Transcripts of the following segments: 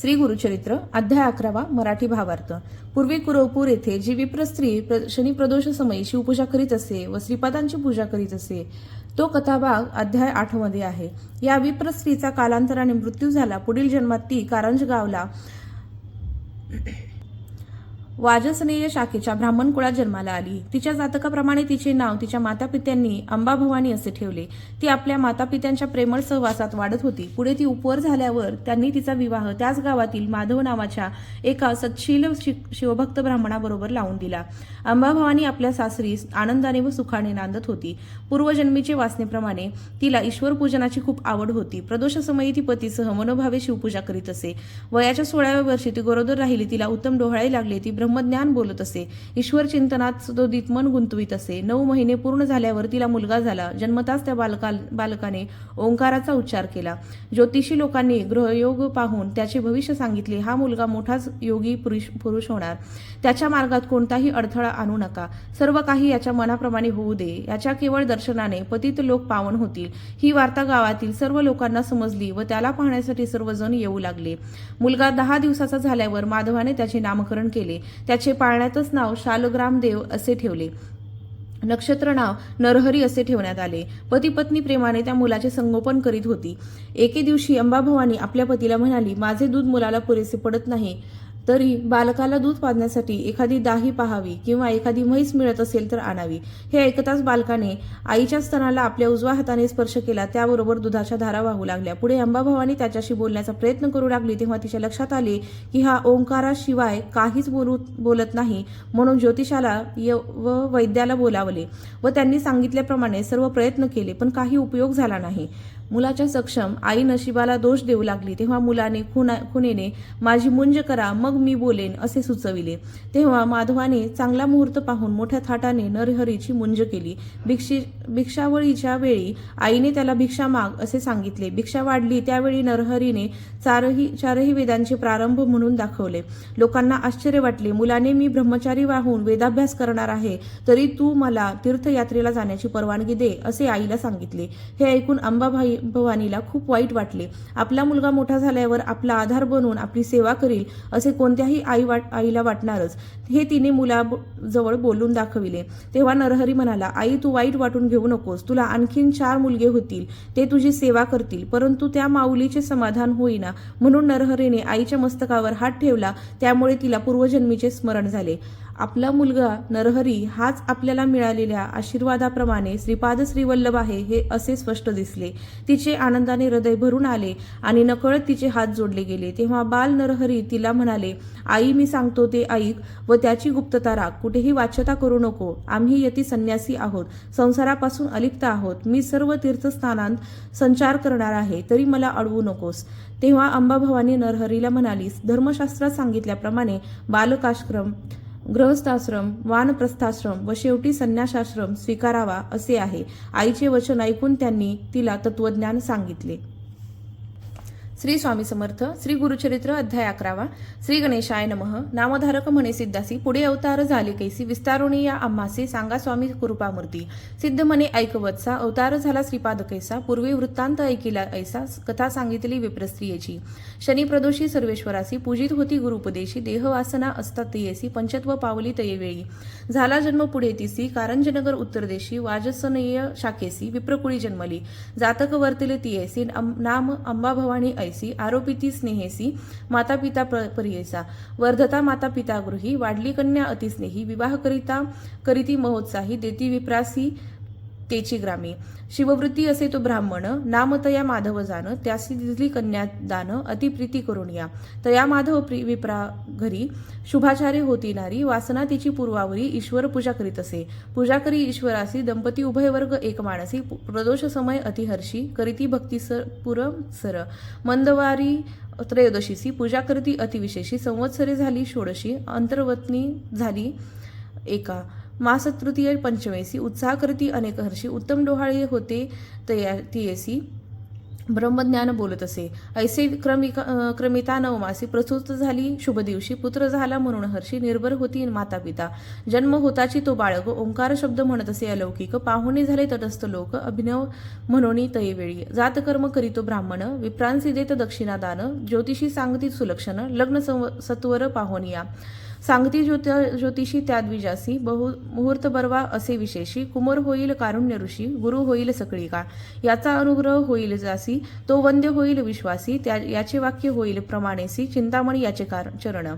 श्री गुरुचरित्र अध्याय अकरावा मराठी भावार्थ. पूर्वी कुरवपूर येथे जी विप्र स्त्री प्र- शनी प्रदोष समयी शिवपूजा करीत असे व श्रीपादांची पूजा करीत असे तो कथाभाग अध्याय आठमध्ये आहे. या विप्र स्त्रीचा कालांतराने मृत्यू झाला. पुढील जन्मात ती कारंज गावला. वाजसनेय शाखेच्या ब्राह्मण कुळात जन्माला आली. तिच्या जातकाप्रमाणे तिचे नाव तिच्या मातापित्यांनी अंबाभवानी असे ठेवले. ती आपल्या मातापित्यांच्या प्रेमळ सहवासात वाढत होती. पुढे ती उपवर झाल्यावर त्यांनी तिचा विवाह त्याच गावातील माधव नावाच्या एका सत्शील शि- शिवभक्त ब्राह्मणाबरोबर लावून दिला. अंबाभवानी आपल्या सासरी आनंदाने व सुखाने नांदत होती. पूर्वजन्मीचे वासनेप्रमाणे तिला ईश्वर पूजनाची खूप आवड होती. प्रदोषसमयी ती पतीसह मनोभावे शिवपूजा करीत असे. वयाच्या सोळाव्या वर्षी ती गरोदर राहिली. तिला उत्तम डोहाळे लागले. ती ब्रह्मज्ञान बोलत असे. ईश्वर चिंतनात सदोदित मन गुंतवीत असे. नऊ महिने पूर्ण झाल्यावर तिला मुलगा झाला. जन्मताच त्या बालका बालकाने ओंकाराचा उच्चार केला. ज्योतिषी लोकांनी ग्रहयोग पाहून त्याचे भविष्य सांगितले. हा मुलगा मोठाच योगी पुरुष पुरुष होणार. त्याच्या मार्गात कोणताही अडथळा आणू नका. सर्व काही याच्या मनाप्रमाणे होऊ दे. याच्या केवळ दर्शनाने पतित लोक पावन होतील. ही वार्ता गावातील सर्व लोकांना समजली व त्याला पाहण्यासाठी सर्वजण येऊ लागले. मुलगा दहा दिवसाचा झाल्यावर माधवाने त्याचे नामकरण केले. त्याचे पाळण्यातच नाव शालग्राम देव असे ठेवले. नक्षत्र नाव नरहरी असे ठेवण्यात आले. पती पत्नी प्रेमाने त्या मुलाचे संगोपन करीत होती. एके दिवशी अंबाभवानी आपल्या पतीला म्हणाली माझे दूध मुलाला पुरेसे पडत नाही. तरी बालकाला दूध पाजण्यासाठी एखादी दाही पाहावी किंवा एखादी म्हैस मिळत असेल तर आणावी. हे ऐकताच बालकाने आईच्या स्तनाला आपल्या उजव्या हाताने स्पर्श केला. त्याबरोबर दुधाच्या धारा वाहू लागल्या. पुढे अंबाभवानी त्याच्याशी बोलण्याचा प्रयत्न करू लागली तेव्हा तिच्या लक्षात आले की हा ओंकाराशिवाय काहीच बोलू बोलत नाही म्हणून ज्योतिषाला य- व वैद्याला बोलावले व त्यांनी सांगितल्याप्रमाणे सर्व प्रयत्न केले पण काही उपयोग झाला नाही. मुलाच्या सक्षम आई नशिबाला दोष देऊ लागली तेव्हा मुलाने खुना खुनेने माझी मुंज करा मग मी बोलेन असे सुचविले. तेव्हा माधवाने चांगला मुहूर्त पाहून मोठ्या थाटाने नरहरीची मुंज केली. भिक्षी भिक्षावळीच्या वेळी आईने त्याला भिक्षा माग असे सांगितले. भिक्षा वाढली त्यावेळी नरहरीने चारही चारही वेदांचे प्रारंभ म्हणून दाखवले. लोकांना आश्चर्य वाटले. मुलाने मी ब्रह्मचारी वाहून वेदाभ्यास करणार आहे तरी तू मला तीर्थयात्रेला जाण्याची परवानगी दे असे आईला सांगितले. हे ऐकून अंबाबाई भवानीला खूप वाईट वाटले. आपला मुलगा मोठा झाल्यावर आपला आधार बनून आपली सेवा करील असे कोणत्याही आई वाट आईला वाटणारच. हे तिने मुलाजवळ बोलून दाखविले. तेव्हा नरहरी म्हणाला आई तू वाईट वाटून घेऊ नकोस. तुला आणखीन चार मुलगे होतील. ते तुझी सेवा करतील. परंतु त्या माऊलीचे समाधान होईना. म्हणून नरहरीने आईच्या मस्तकावर हात ठेवला. त्यामुळे तिला पूर्वजन्मीचे स्मरण झाले. आपला मुलगा नरहरी हाच आपल्याला मिळालेल्या आशीर्वादाप्रमाणे श्रीपाद श्रीवल्लभ आहे हे असे स्पष्ट दिसले. तिचे आनंदाने हृदय भरून आले आणि नकळत तिचे हात जोडले गेले. तेव्हा बाल नरहरी तिला म्हणाले आई मी सांगतो ते ऐक व त्याची गुप्तता राख. कुठेही वाच्यता करू नको. आम्ही यती संन्यासी आहोत. संसारापासून अलिप्त आहोत. मी सर्व तीर्थस्थानांत संचार करणार आहे. तरी मला अडवू नकोस. तेव्हा अंबाभवानी नरहरीला म्हणाली धर्मशास्त्रात सांगितल्याप्रमाणे बालकाश्रम गृहस्थाश्रम वानप्रस्थाश्रम व शेवटी संन्यासाश्रम स्वीकारावा असे आहे. आईचे वचन ऐकून त्यांनी तिला तत्वज्ञान सांगितले. श्री स्वामी समर्थ श्री गुरुचरित्र अध्याय अकरावा श्री गणेशाय नमः. नामधारक म्हणे सिद्धासी पुढे अवतार झाले कैसी विस्तारुणी या आम्हासे सांगा स्वामी कृपामूर्ती सिद्ध म्हणे ऐकवतसा अवतार झाला श्रीपाद कैसा पूर्वी वृत्तांत ऐकिला ऐसा कथा सांगितली विप्रस्त्रियेची. शनिप्रदोषी सर्वेश्वरासी पूजित होती गुरुपदेशी देहवासना असतात तयेसी पंचत्व पावली तयेवेळी. झाला जन्म पुढे तिसी कारंजनगर उत्तरदेशी वाजसनीय शाखेसी विप्रकुळी जन्मली. जातक वर्तले तियेसी नाम अंबाभवानी ऐसी आरोपिती स्नेहेसी माता पिता परियेसा वर्धता माता पिता गृही वाढली कन्या अतिस्नेही विवाह करिता करीती महोत्साही देती विप्रासी तेची ग्रामी. शिववृत्ती असे तो ब्राह्मण नाम तया माधव जाण त्यासी दिली कन्यादान अतिप्रीती करून या. तया माधव प्रि विप्रा घरी शुभाचार्य होती नारी वासना तिची पूर्वावरी ईश्वर पूजा करीत असे. पूजा करी ईश्वरासी दंपती उभय वर्ग एक माणसी पु- प्रदोष समय अतिहर्षी करीती भक्ती सर पुर सर. मंदवारी त्रयोदशीसी पूजा करती अतिविशेषी संवत्सरे झाली षोडशी अंतर्वतनी झाली एका. मास तृतीय पंचमेसी उत्साह करती अनेक हर्षी उत्तम डोहाळे होते तया तियेसी. ब्रह्मज्ञान बोलत असे ऐसे क्रमिक क्रमिता नवमासी प्रसूत झाली शुभ दिवशी पुत्र झाला म्हणून हर्षी निर्भर होती माता पिता जन्म होताची तो बाळग ओंकार शब्द म्हणत असे अलौकिक पाहुणे झाले तटस्थ लोक अभिनव म्हणून तयवेळी जातकर्म करीतो ब्राह्मण विप्रांसी देत दक्षिणादान ज्योतिषी सांगती सुलक्षण लग्न संव- सत्वर पाहुणिया सांगती ज्योत ज्योतिषी त्या द्विजासी बहु मुहूर्त बरवा असे विशेषी कुमर होईल कारुण्य ऋषी गुरु होईल सकळी काळ याचा अनुग्रह होईल जासी तो वंद्य होईल विश्वासी त्या याचे वाक्य होईल प्रमाणेसी चिंतामणी याचे कार चरण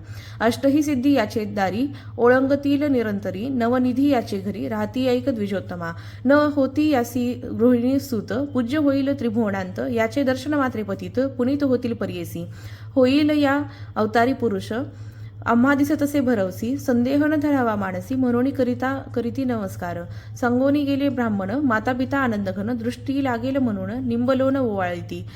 अष्टही सिद्धी याचे दारी ओळंगतील निरंतरी नवनिधी याचे घरी राहती ऐक द्विजोत्तमा न होती यासी गृहिणी सुत पूज्य होईल त्रिभुवनांत याचे दर्शन मात्रे पतित पुनीत होतील परियेसी होईल या अवतारी पुरुष आम्हा दिसत असे भरवसी संदेह न धरावा मानसी म्हणून करिता करीती नमस्कार. संगोनी गेले ब्राह्मण माता पिता आनंदघन दृष्टी लागेल म्हणून निंबलोन ओवाळती.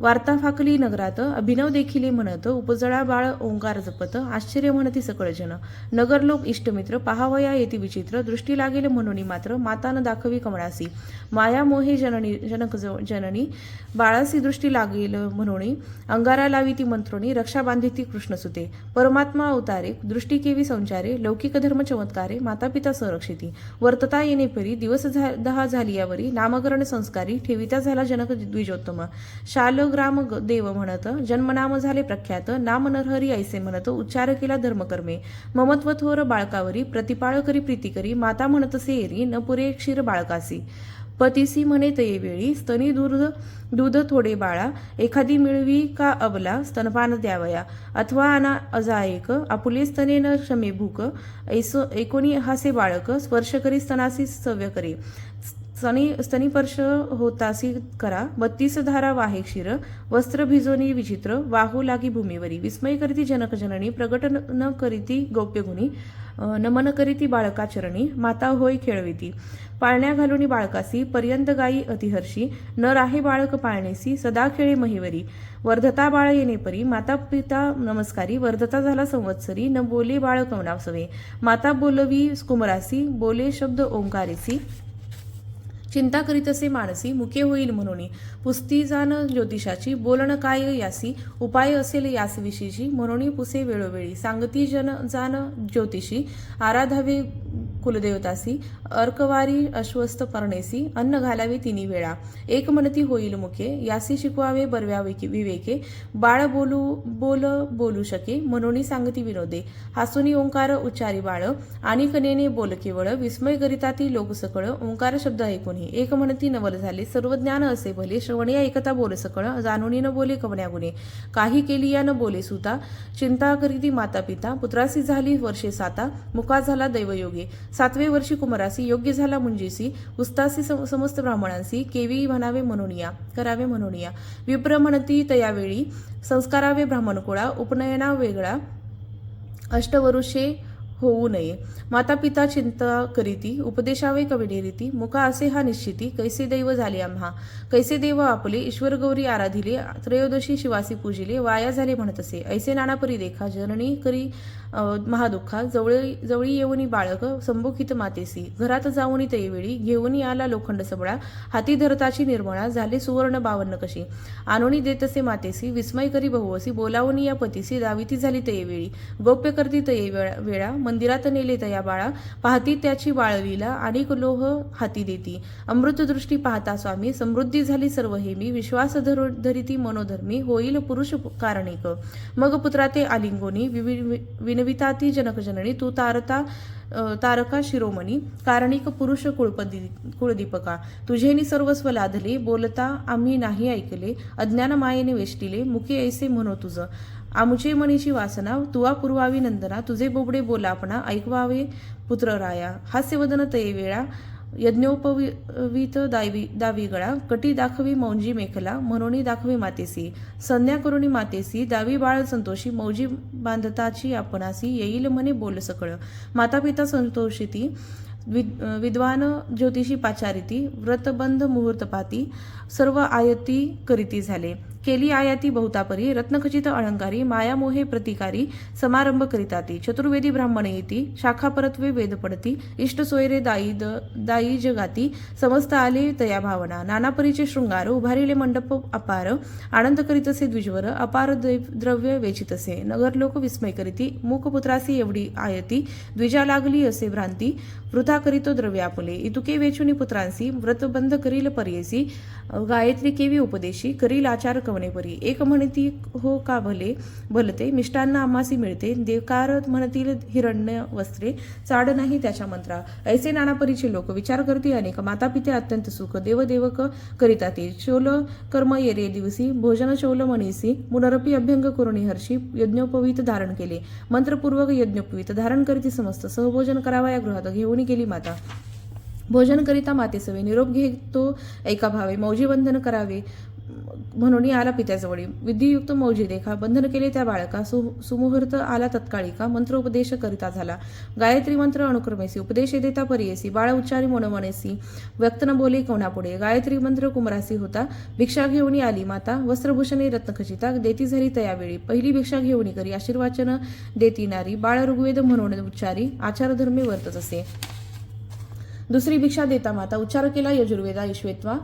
वार्ता फाकली नगरात अभिनव देखिले म्हणत उपजळा बाळ ओंकार जपत आश्चर्य म्हणती सकळजन नगर नगरलोक इष्टमित्र पाहावया येती विचित्र दृष्टी लागेल म्हणून मात्र मातान दाखवी कमळासी. माया मोहे जननी जनक ज- जननी बाळासी दृष्टी लागेल म्हणून अंगारा लावी ती मंत्रोणी रक्षा बांधी ती कृष्णसुते परमात्मा अवतारे दृष्टी केवी संचारे लौकिक धर्म चमत्कारे माता पिता संरक्षिती. वर्तता येणे परी दिवस झा- दहा झाली यावरी नामकरण संस्कारी ठेविता झाला जनक द्विजोत्तम. शाल ग्राम देव म्हणत जन्मनाम झाले प्रख्यात नाम नरहरी ऐसे म्हणत उच्चार केला धर्मकर्मे. ममत्व थोर बाळकावरी प्रतिपाळ करी प्रीती करी माता म्हणत सेरी न पुरे क्षीर बाळकासी. पतीसी म्हणे ते वेळी स्तनी दूध दूध थोडे बाळा एखादी मिळवी का अबला स्तनपान द्यावया. अथवा अना अजायक आपुले स्तने न क्षमे भूक ऐसो एकोणी हासे बाळक स्पर्श करी स्तनासी सव्य करी. स्तनी स्तनीपर्श होतासी करा बत्तीस धारा वाहे क्षीर वस्त्र भिजोनी विचित्र वाहू लागी भूमीवरी विस्मय करीती जनक जननी प्रगट न- करीती गौप्यगुणी नमन करीती बाळकाचरणी माता होय खेळविती पाळण्या घालुनी बाळकासी पर्यंत गायी अतिहर्षी न राहे बाळक पाळणेसी सदा खेळे महिवरी वर्धता बाळ येणे परी माता पिता नमस्कारी वर्धता झाला संवत्सरी न बोले बाळ कवनासवे माता बोलवी कुमरासी बोले शब्द ओंकारेसी चिंता करीत असे माणसी मुके होईल म्हणून पुस्ती ज्योतिषाची बोलण काय यासी उपाय असेल यास विशीची म्हणून पुसे वेळोवेळी सांगती जन जान ज्योतिषी आराधावे कुलदेवतासी अर्कवारी अश्वस्त पर्णेसी अन्न घालावे तिन्ही वेळा. एक म्हणती होईल मुखे यासी शिकवावे बरव्या विवेके बाळ बोलू बोल बोलू शके मनोनी सांगती विनोदे. हासुनी ओंकार उच्चारी बाळ आणि कनेने बोल केवळ विस्मय करिता ती लोक सकळ ओंकार शब्द ऐकूनही एक म्हणती नवल झाले सर्व ज्ञान असे भले श्रवणया एकता बोल सकळ जाणुनी न बोले कवण्या गुणे. काही केली या न बोले सुता चिंता करीती माता पिता पुत्रासी झाली वर्षे साता मुका झाला दैवयोगे. सातवे वर्षी कुमारासी योग्य झाला मुंजीसी उस्तासी सम- समस्त ब्राह्मणांसी केवी म्हणावे म्हणून या करावे म्हणून या विप्र म्हणती तयावेळी संस्कारावे ब्राह्मणकुळा उपनयना वेगळा अष्टवरुषे होऊ नये. माता पिता चिंता करीती उपदेशावे कविडे रीती मुका असे हा निश्चिती कैसे दैव झाले आम्हा? कैसे देव आपले? ईश्वर गौरी आराधिले त्रयोदशी शिवासी पूजिले वाया झाले म्हणत असे. ऐसे नानापरी देखा जननी करी महादुःखा जवळी जवळी येऊनी बाळक संभोखित मातेसी. घरात जाऊनी तैवेळी घेऊनी आला लोखंड सबळा हाती धरताची निर्मळा झाले सुवर्ण बावन्न कशी. आणोनी देतसे मातेसी विस्मय करी बहुवसी बोलावून या पतीसी दाविती झाली तयेवेळी गोप्य करती तये वेळा- वेळा मंदिरात नेले तया बाळा. पाहती त्याची वाळवीला अनेक लोह हाती देती. अमृतदृष्टी पाहता स्वामी समृद्धी झाली सर्व हे मी. विश्वास धरिती मनोधर्मी होईल पुरुष कारणिक. मग पुत्रा ते आलिंगोनी विवि- विनविता ती जनकजननी तू तारता तारका शिरोमणी कारणिक पुरुष कुळपदी कुळदीपका. तुझेनी सर्वस्व लादले बोलता आम्ही नाही ऐकले. अज्ञान मायेने वेष्टिले मुके ऐसे म्हणो तुझं. आमुचे मनीची वासना तुवा पुरवावी नंदना तुझे बोबडे बोलापणा ऐकवावे पुत्र राया. हास्यवदन तये वेळा यज्ञोपवित दावी दावी गळा कटी दाखवी मौंजी मेखला म्हणून दाखवी मातेसी संध्या करुणी मातेसी दावी बाळ संतोषी मौजी बांधताची आपणासी येईल म्हणे बोल सकळ. माता पिता संतोषिती विद विद्वान ज्योतिषी पाचारिती व्रतबंध मुहूर्तपाती सर्व आयती करीती झाले. केली आयाती बहुतापरी रत्नखचित अलंकारी मायामोहे प्रतिकारी समारंभ करिता ती चतुर्वेदी ब्राह्मणे येती शाखा परत्वे वेद पडती इष्ट सोयरे दाई द दाई जगाती समस्त आले तया भावना नानापरीचे शृंगार उभारिले मंडप अपार आनंद करीतसे द्विजवर अपार द्रव्य वेचितसे नगरलोक विस्मय करीती मूकपुत्रासी एवढी आयती द्विजा लागली असे भ्रांती वृथा करीतो द्रव्यापुले इतुके वेचुनी पुत्रांसी व्रतबंध करील पर्येसी गायत्री केवी उपदेशी करील आचार कवने परी. एक म्हणती हो का भले? भलते मिष्टान्न आमासी मिळते. देवकार म्हणतील हिरण्य वस्त्रे. चाड नाही त्याच्या मंत्रा. ऐसे नानापरीचे लोक विचार करते अनेक. माता पिते अत्यंत सुख. देवदेवक करिता ते. चोल कर्म येरे दिवसी. भोजन चोल मनीसी मुनरपी अभ्यंग करुणी हर्षी यज्ञोपवीत धारण केले. मंत्रपूर्वक यज्ञोपवीत धारण करीती समस्त. सहभोजन करावा या गृहात घेऊन गेली माता. भोजन करिता मातेसवे. निरोप घेतो ऐका भावे. मौजीवंदन करावे. म्हणून आला पित्याजवळी. विधियुक्त मौजी देखा बंधन केले त्या बाळका. सु सुमुहूर्त आला तत्काळिका मंत्रोपदेश करिता झाला. गायत्री मंत्र अनुक्रमेसी. उपदेश देता परियेसी. बाळ उच्चारी मनमनेसी. व्यक्त न बोले कोणापुढे? गायत्री मंत्र कुमरासी होता. भिक्षा घेऊन आली माता. वस्त्रभूषणे रत्नखचिता. देती झाली तयावेळी. पहिली भिक्षा घेऊन करी आशीर्वाचन देती नारी. बाळ ऋग्वेद म्हणून उच्चारी. आचारधर्मी वर्तत असे. दुसरी भिक्षा देता माता. उच्चार केला यजुर्वेदा ईश्वेत्वा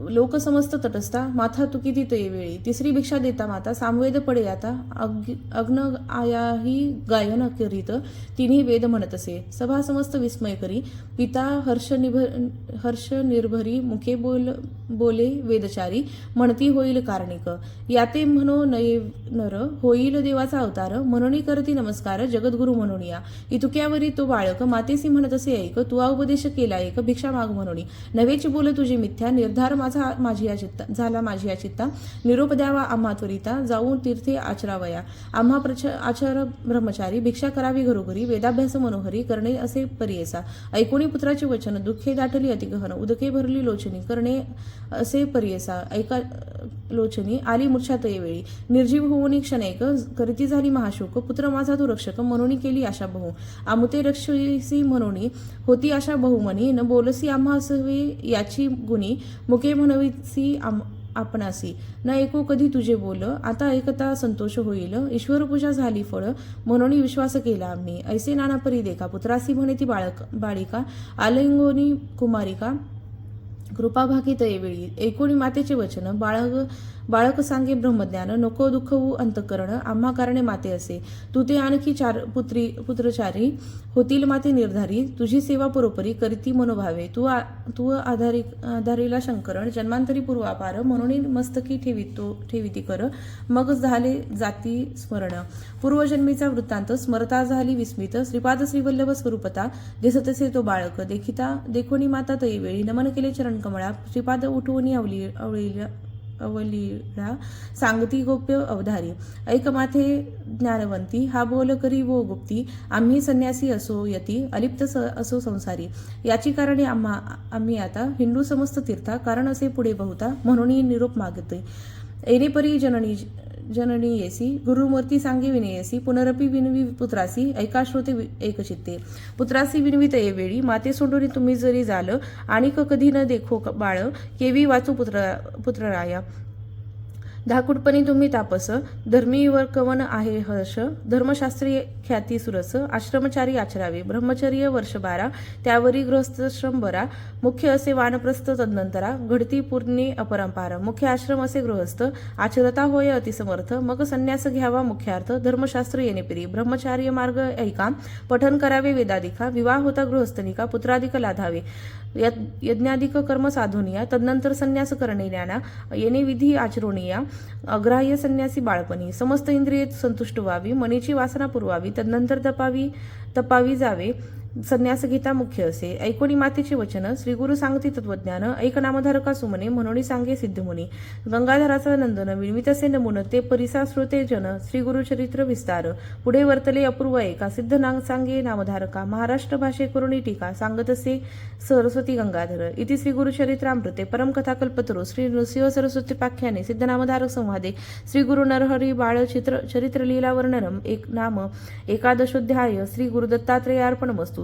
लोक समस्त तटस्था. माथा तुकी ते वेळी. तिसरी भिक्षा देता माता. सामवेद पडे आता. अग अग्न आयाही गायन करीत. तिन्ही वेद म्हणत असे. सभा समस्त विस्मय करी. पिता हर्ष निभर हर्ष निर्भरी मुखे बोल बोले वेदचारी. म्हणती होईल कारणिक. याते म्हणो नये नर. होईल देवाचा अवतार. म्हणून करती नमस्कार. जगद्गुरु म्हणून या इतुक्यावरी तो बाळक. मातेसी म्हणत असे ऐक. तू उपदेश केला एक भिक्षा माग म्हणून. नवेची बोल तुझी मिथ्या. निर्धार माझा माझी अचित्ता झाला माझी अचित्ता निरोप द्यावा आम्हा त्वरिता जाऊन तीर्थे आचरावया. आम्हा प्रच आचार ब्रह्मचारी भिक्षा करावी घरोघरी वेदाभ्यास मनोहरी करणे असे परियसा. ऐकुणी पुत्राचे वचन दुःखे दाटली अतिगहन उदके भरली लोचनी करणे असे परियसा. ऐका लोचनी आली मूर्छा वेळी निर्जीव होऊन क्षणैक करीती झाली महाशोक पुत्र माझा तो रक्षक म्हणून केली आशा बहु. आमुते रक्षसी म्हणून होती आशा बहुमनी न बोलसी आम्हा असवे याची गुणी मुके म्हणविसी आम आपणासी. न ऐकू कधी तुझे बोल. आता ऐकता संतोष होईल. ईश्वर पूजा झाली फळ. म्हणून विश्वास केला आम्ही. ऐसे नाना परी देखा पुत्रासी म्हणे ती बाळक बाळिका. आलिंगोनी कुमारिका. कृपाभागी तयवेळी ऐकोणी मातेचे वचन. बाळक बाळक सांगे ब्रह्मज्ञान नको दुःख अंतकरण आम्हा कारणे माते असे. तू ते आणखी चार पुत्री पुत्रचारी होतील माते निर्धारी. तुझी सेवा परोपरी करीती मनोभावे. तू आ- तू आधारी आधारीला शंकरण जन्मांतरी पूर्वापार. म्हणून मस्तकी ठेवितो ठेविती कर. मग झाले जाती स्मरण. पूर्वजन्मीचा वृत्तांत स्मरता झाली विस्मित. श्रीपाद श्रीवल्लभ स्वरूपता दिसतसे तो बाळक. देखिता देखोनी माता तैवेळी. नमन केले चरण कमळा श्रीपाद उठवून अवली अवळीला अवलीळा सांगती गोप्य अवधारी. ऐक माथे ज्ञानवंती हा बोल करी वो गुप्ती आम्ही संन्यासी असो यती अलिप्त स असो संसारी. याची कारणे आम्हा आम्ही आता हिंदू समस्त तीर्था कारण असे पुढे बहुता म्हणून निरोप मागते एनेपरी जननी जननी येसी गुरुमूर्ती सांगे विनयसी पुनरपी विनवी पुत्रासी ऐका श्रोते एकचित्ते पुत्रासी विनवित वेळी माते सोडून तुम्ही जरी झालं आणि कधी न देखो बाळ केवी वाचू पुत्र पुत्रराया. धाकुटपणी तुम्ही तापस धर्मी वर कवन आहे हर्ष धर्मशास्त्रीय ख्याती सुरस आश्रमचारी आचरावे ब्रह्मचर्य वर्ष बारा त्यावरी गृहस्थश्रम बरा मुख्य असे वानप्रस्थ तदनंतरा घडती पूर्णी अपरंपार मुख्य आश्रम असे गृहस्थ आचरता होय अतिसमर्थ मग संन्यास घ्यावा मुख्यार्थ धर्मशास्त्र येणेपिरी ब्रह्मचार्य मार्ग ऐका पठन करावे वेदाधिका विवाह होता गृहस्थनिका पुत्राधिक लाधावे. यज्ञ- यज्ञाधिक कर्म साधोनिया तदनंतर संन्यास करणे ज्ञाना येणे विधी आचरणीया अग्राह्य संन्यासी बाळपणी समस्त इंद्रिये संतुष्ट व्हावी मनीची वासना पुरवावी तदनंतर तपावी तपावी जावे संन्यास गीता मुख्य असे. ऐकोणी मातेचे वचन श्री गुरु सांगती तत्वज्ञान ऐक नामधारका सुमने म्हणून सांगे सिद्धमुनी. गंगाधराचा नंदन विणवितसे नमुन ते परिसा श्रोते जन श्री गुरुचरित्र विस्तार. पुढे वर्तले अपूर्व एका सिद्ध नाग सांगे नामधारका. महाराष्ट्र भाषे करुणी टीका सांगतसे सरस्वती गंगाधर. इति श्री गुरुचरित्रामृते परमकथा कल्पतरू श्री नृसिंह सरस्वती पाख्याने सिद्ध नामधारक संवादे. श्री गुरु नरहरी बाळ चित्र चरित्रलीला वर्णनम एक नाम एकादशोध्याय श्री गुरुदत्तात्रेयार्पण वस्तू